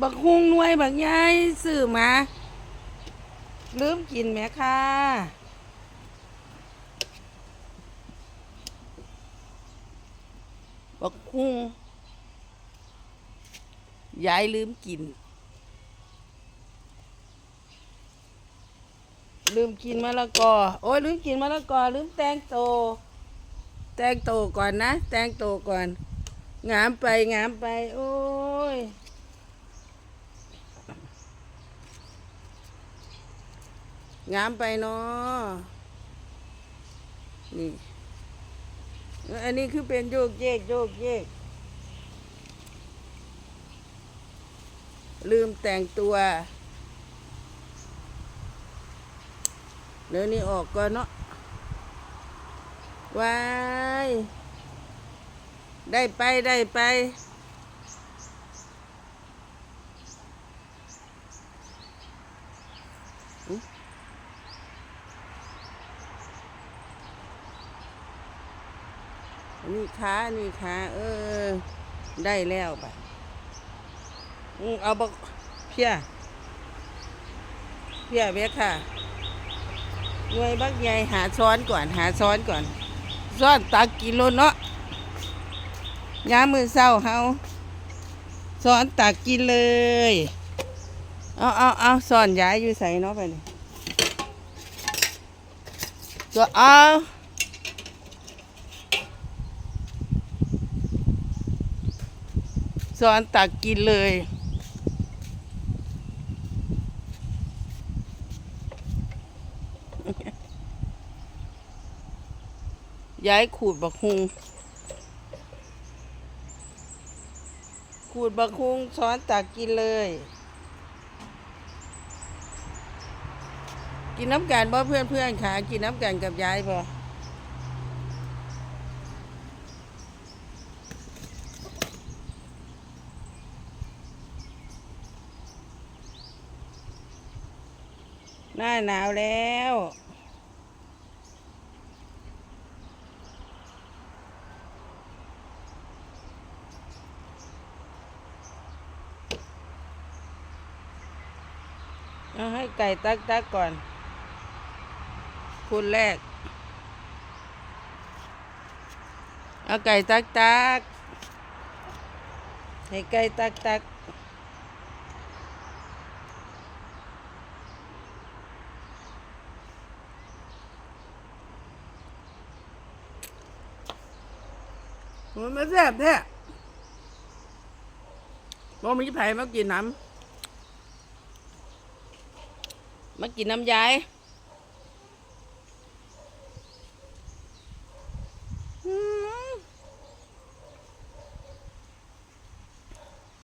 บักฮุงหน่วยบักใหญ่ซื้อมาลืมกินแหม่ค่ะบักฮุงยายลืมกิน ลืมกินมะละกอ โอ้ยลืมกินมะละกอ ลืมแตงโต แตงโตก่อนนะ แตงโตก่อน งามไปงามไป โอ้ย งามไปเนาะนี่ อันนี้คือเป็นโยกเยกโยกเยก ลืมแต่งตัวเดี๋ยวนี้ออกก่อนเนาะวาย ได้ไปได้ไป นี่ขานี่ขาเออ ได้แล้วไปอืมเอาบักเพียเพียเวค่ะหน่วยบักใหญ่หาซ้อนก่อน หาซ้อนก่อน ซ้อนตักกิโลเนาะยามมือเศร้าเฮาซ้อนตักกินเลย เอาเอาเอาซ้อนย้ายอยู่ใส่เนาะไปเลยตัวเอา สอนตักกินเลย ย้ายขูดบักฮุงขูดบักฮุงช้อนตักกินเลย กินน้ำกันบ่เพื่อนเพื่อนๆค่ะ กินน้ำกันกับย้ายบ่ หน้าหนาวแล้ว เอาให้ไก่ตักตักก่อน คุณแรก เอาไก่ตักตักให้ไก่ตักตัก มันไม่แซ่บแท้บ่มีไผมากินน้ำมากินน้ำยาย